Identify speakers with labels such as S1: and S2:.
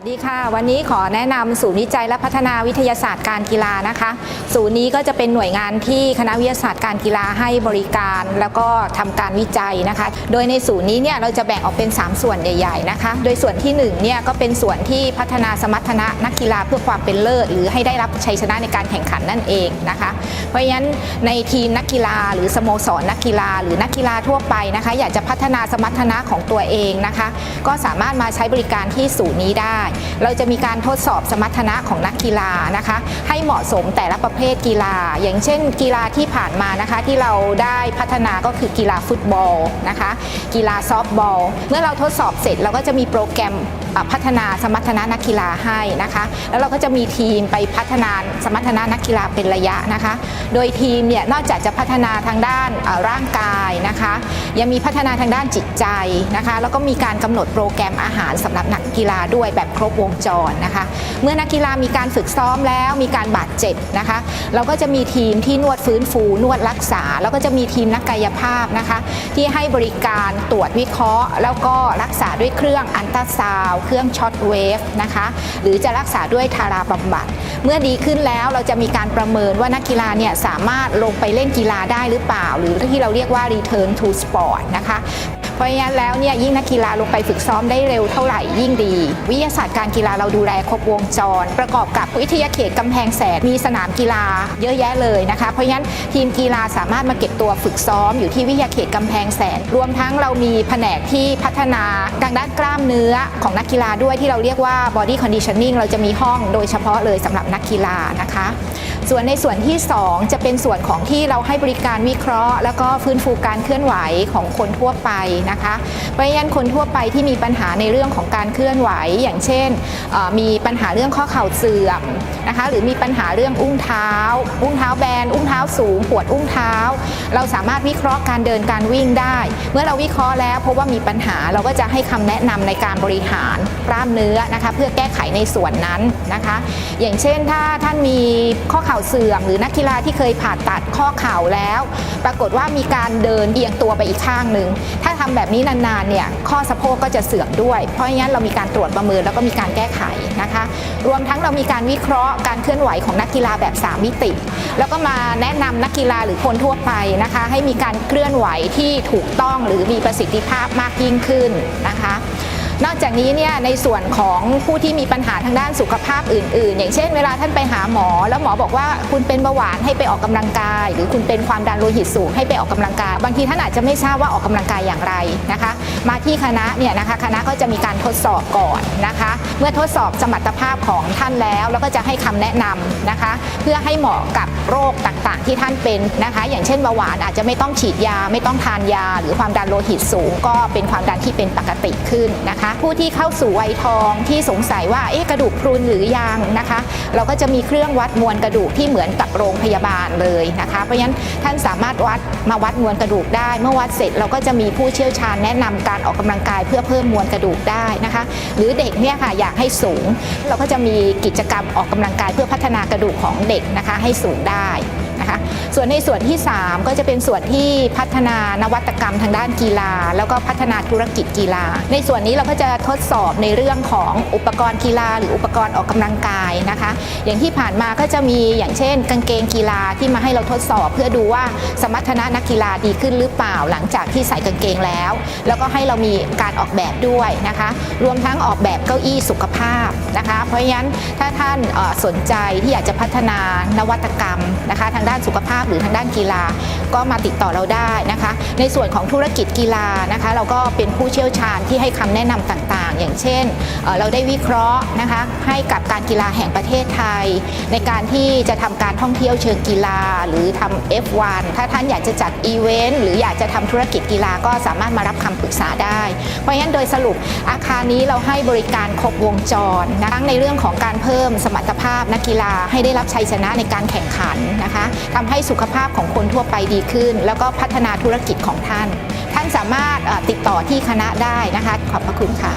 S1: สดีค่ะ วันนี้ขอแนะนำศูนย์วิจัยและพัฒนาวิทยาศาสตร์การกีฬานะคะ ศูนย์นี้ก็จะเป็นหน่วยงานที่คณะวิทยาศาสตร์การกีฬาให้บริการ แล้วก็ทำการวิจัยนะคะ โดยในศูนย์นี้เนี่ยเราจะแบ่งออกเป็น 3 ส่วนใหญ่ๆนะคะ โดยส่วนที่1เนี่ยก็เป็นส่วนที่พัฒนาสมรรถนะนักกีฬาเพื่อความเป็นเลิศ หรือให้ได้รับชัยชนะในการแข่งขันนั่นเองนะคะ เพราะฉะนั้นในทีมนักกีฬาหรือสโมสรนักกีฬา หรือนักกีฬาทั่วไปนะคะ อยากจะพัฒนาสมรรถนะของตัวเองนะคะ ก็สามารถมาใช้บริการที่ศูนย์นี้ได้เราจะมีการทดสอบสมรรถนะของนักกีฬานะคะ ให้เหมาะสมแต่ละประเภทกีฬา อย่างเช่น กีฬาที่ผ่านมานะคะที่เราได้พัฒนาก็คือกีฬาฟุตบอลนะคะ กีฬาซอฟต์บอล เมื่อเราทดสอบเสร็จเราก็จะมีโปรแกรมพัฒนาสมรรถนะนักกีฬาให้นะคะ แล้วเราก็จะมีทีมไปพัฒนาสมรรถนะนักกีฬาเป็นระยะนะคะ โดยทีมเนี่ยนอกจากจะพัฒนาทางด้านร่างกายนะคะ ยังมีพัฒนาทางด้านจิตใจนะคะ แล้วก็มีการกำหนดโปรแกรมอาหารสำหรับนักกีฬาด้วยแบบครบวงจรนะคะ เมื่อนักกีฬามีการฝึกซ้อมแล้วมีการบาดเจ็บนะคะ เราก็จะมีทีมที่นวดฟื้นฟู นวดรักษา แล้วก็จะมีทีมนักกายภาพนะคะ ที่ให้บริการตรวจวิเคราะห์ แล้วก็รักษาด้วยเครื่องอันตราซาวเครื่องช็อตเวฟนะคะหรือจะรักษาด้วยทาราบำบัด เมื่อดีขึ้นแล้วเราจะมีการประเมินว่านักกีฬาเนี่ยสามารถลงไปเล่นกีฬาได้หรือเปล่า หรือที่เราเรียกว่า return to sport นะคะ ราะฉะนั้นแล้วเนี่ยยิ่งนักกีฬาลงไปฝึกซ้อมได้เร็วเท่าไหร่ยิ่งดี วิทยาศาสตร์การกีฬาเราดูแลครบวงจร ประกอบกับวิทยาเขตกำแพงแสนมีสนามกีฬาเยอะแยะเลยนะคะ เพราะฉะนั้นทีมกีฬาสามารถมาเก็บตัวฝึกซ้อมอยู่ที่วิทยาเขตกำแพงแสน รวมทั้งเรามีแผนกที่พัฒนาทางด้านกล้ามเนื้อของนักกีฬาด้วยที่เราเรียกว่า body conditioning เราจะมีห้องโดยเฉพาะเลยสำหรับนักกีฬานะคะ ส่วนในส่วนที่ 2 จะเป็นส่วนของที่เราให้บริการวิเคราะห์ แล้วก็ฟื้นฟูการเคลื่อนไหวของคนทั่วไปนะคะเพราะฉะนั้นคนทั่วไปที่มีปัญหาในเรื่องของการเคลื่อนไหว อย่างเช่น มีปัญหาเรื่องข้อเข่าเสื่อมนะคะหรือมีปัญหาเรื่องอุ้งเท้า อุ้งเท้าแบน อุ้งเท้าสูง ปวดอุ้งเท้า เราสามารถวิเคราะห์การเดินการวิ่งได้ เมื่อเราวิเคราะห์แล้วพบว่ามีปัญหาเราก็จะให้คำแนะนำในการบริหารกล้ามเนื้อนะคะเพื่อแก้ไขในส่วนนั้นนะคะ อย่างเช่นถ้าท่านมีข้อเข่าเสื่อมหรือนักกีฬาที่เคยผ่าตัดข้อเข่าแล้ว ปรากฏว่ามีการเดินเอียงตัวไปอีกข้างหนึ่งถ้าทำแบบนี้นานๆเนี่ยข้อสะโพกก็จะเสื่อมด้วย เพราะงั้นเรามีการตรวจประเมินแล้วก็มีการแก้ไขนะคะ รวมทั้งเรามีการวิเคราะห์การเคลื่อนไหวของนักกีฬาแบบ 3 มิติ แล้วก็มาแนะนำนักกีฬาหรือคนทั่วไปนะคะ ให้มีการเคลื่อนไหวที่ถูกต้องหรือมีประสิทธิภาพมากยิ่งขึ้นนะคะ นอกจากนี้เนี่ยในส่วนของผู้ที่มีปัญหาทางด้านสุขภาพอื่น ๆ อย่างเช่นเวลาท่านไปหาหมอ แล้วหมอบอกว่าคุณเป็นเบาหวานให้ไปออกกำลังกาย หรือคุณเป็นความดันโลหิตสูงให้ไปออกกำลังกาย บางทีท่านอาจจะไม่ทราบว่าออกกำลังกายอย่างไรนะคะ มาที่คณะเนี่ยนะคะคณะก็จะมีการทดสอบก่อนนะคะ เมื่อทดสอบสมรรถภาพของท่านแล้ว แล้วก็จะให้คำแนะนำนะคะ เพื่อให้เหมาะกับโรคต่างๆ ที่ท่านเป็นนะคะ อย่างเช่นเบาหวานอาจจะไม่ต้องฉีดยา ไม่ต้องทานยา หรือความดันโลหิตสูง ก็เป็นความดันที่เป็นปกติขึ้นนะคะผู้ที่เข้าสู่วัยทองที่สงสัยว่าเอ๊ะกระดูกพรุนหรือยังนะคะ เราก็จะมีเครื่องวัดมวลกระดูกที่เหมือนกับโรงพยาบาลเลยนะคะ เพราะฉะนั้นท่านสามารถวัดมาวัดมวลกระดูกได้ เมื่อวัดเสร็จเราก็จะมีผู้เชี่ยวชาญแนะนำการออกกำลังกายเพื่อเพิ่มมวลกระดูกได้นะคะ หรือเด็กเนี่ยค่ะอยากให้สูง เราก็จะมีกิจกรรมออกกำลังกายเพื่อพัฒนากระดูกของเด็กนะคะให้สูงได้ ส่วนในส่วนที่ 3 ก็จะเป็นส่วนที่พัฒนานวัตกรรมทางด้านกีฬา แล้วก็พัฒนาธุรกิจกีฬา ในส่วนนี้เราก็จะทดสอบในเรื่องของอุปกรณ์กีฬา หรืออุปกรณ์ออกกำลังกายนะคะ อย่างที่ผ่านมาก็จะมีอย่างเช่น กางเกงกีฬาที่มาให้เราทดสอบ เพื่อดูว่าสมรรถนะนักกีฬาดีขึ้นหรือเปล่าหลังจากที่ใส่กางเกงแล้ว แล้วก็ให้เรามีการออกแบบด้วยนะคะ รวมทั้งออกแบบเก้าอี้สุขภาพนะคะ เพราะฉะนั้นถ้าท่านสนใจที่อยากจะพัฒนานวัตกรรมนะคะ ทางด้านสุขภาพหรือทางด้านกีฬาก็มาติดต่อเราได้นะคะ ในส่วนของธุรกิจกีฬานะคะ เราก็เป็นผู้เชี่ยวชาญที่ให้คำแนะนำต่างๆ อย่างเช่น เราได้วิเคราะห์นะคะให้กับการกีฬาแห่งประเทศไทย ในการที่จะทำการท่องเที่ยวเชิงกีฬาหรือทำ F1 ถ้าท่านอยากจะจัดอีเวนต์หรืออยากจะทำธุรกิจกีฬาก็สามารถมารับคำปรึกษาได้ เพราะฉะนั้นโดยสรุปอาคารนี้เราให้บริการครบวงจรนะทั้งในเรื่องของการเพิ่มสมรรถภาพนักกีฬาให้ได้รับชัยชนะในการแข่งขันนะคะทำให้สุุขภาพของคนทั่วไปดีขึ้น แล้วก็พัฒนาธุรกิจของท่าน ท่านสามารถติดต่อที่คณะได้นะคะ ขอบพระคุณค่ะ